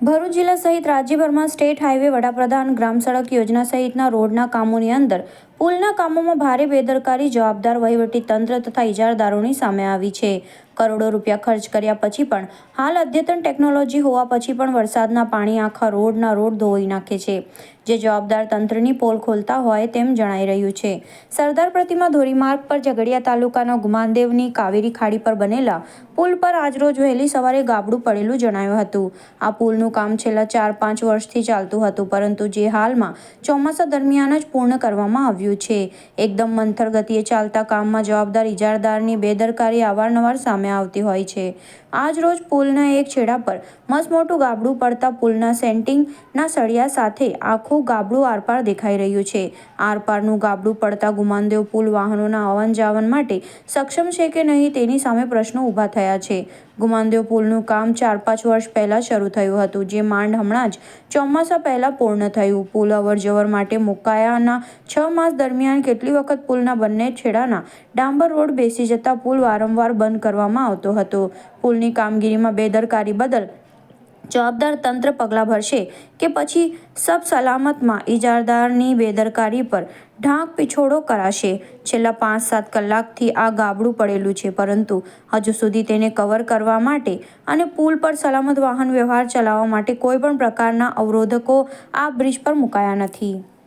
ભરૂચ જિલ્લા સહિત રાજ્યભરમાં સ્ટેટ હાઈવે વડાપ્રધાન ગ્રામ સડક યોજના સહિતના રોડના કામોની અંદર પુલના કામોમાં ભારે બેદરકારી, જવાબદાર વહીવટી તંત્ર તથા ઇજારદારોની સામે આવી છે. કરોડો રૂપિયા ખર્ચ કર્યા પછી પણ હાલ અદ્યતન ટેકનોલોજી હોવા પછી પણ વરસાદના પાણી આખા રોડના રોડ ધોઈ નાખે છે. જે જવાબદાર તંત્રની પોલ ખોલતા હોય તેમ જણાઈ રહ્યું છે. સરદાર પ્રતિમા ધોરીમાર્ગ પર ઝઘડિયા તાલુકાના ગુમાનદેવની કાવેરી ખાડી પર બનેલા પુલ પર આજરોજ વહેલી સવારે ગાબડું પડેલું જણાયું હતું. આ પુલનું કામ છેલ્લા ચાર પાંચ વર્ષથી ચાલતું હતું, પરંતુ જે હાલમાં ચોમાસા દરમિયાન જ પૂર્ણ કરવામાં આવ્યું છે. એકદમ મંથર ગતિએ ચાલતા કામમાં જવાબદાર ઇજારદારની બેદરકારી અવારનવાર સામે આવતી હોય છે. આજ રોજ પુલના એક છેડા પર મસ્ત મોટું ગાબડું પડતા પુલના સેન્ટિંગના સળિયા સાથે આખું ગાબડું આરપાર દેખાઈ રહ્યું છે. આરપારનું ગાબડું પડતા ગુમાનદેવ પુલ વાહનોના આવન જાવન માટે સક્ષમ છે કે નહીં તેની સામે પ્રશ્નો ઊભા થયા છે. ગુમાનદેવ પુલનું કામ ચાર પાંચ વર્ષ પહેલાં શરૂ થયું હતું, જે માંડ હમણાં જ ચોમાસા પહેલાં પૂર્ણ થયું. પુલ અવર જવર માટે મુકાયાના છ માસ દરમિયાન કેટલી વખત પુલના બંને છેડાના ડાંબર રોડ બેસી જતા પુલ વારંવાર બંધ કરવામાં આવતો હતો. પુલની કામગીરીમાં બેદરકારી બદલ જવાબદાર તંત્ર પગલાં ભરશે કે પછી સબ સલામતમાં ઇજારદારની બેદરકારી પર ઢાંક પીછોડો કરાશે. છેલ્લા પાંચ સાત કલાકથી આ ગાબડું પડેલું છે, પરંતુ હજુ સુધી તેને કવર કરવા માટે અને પુલ પર સલામત વાહન વ્યવહાર ચલાવવા માટે કોઈપણ પ્રકારના અવરોધકો આ બ્રિજ પર મુકાયા નથી.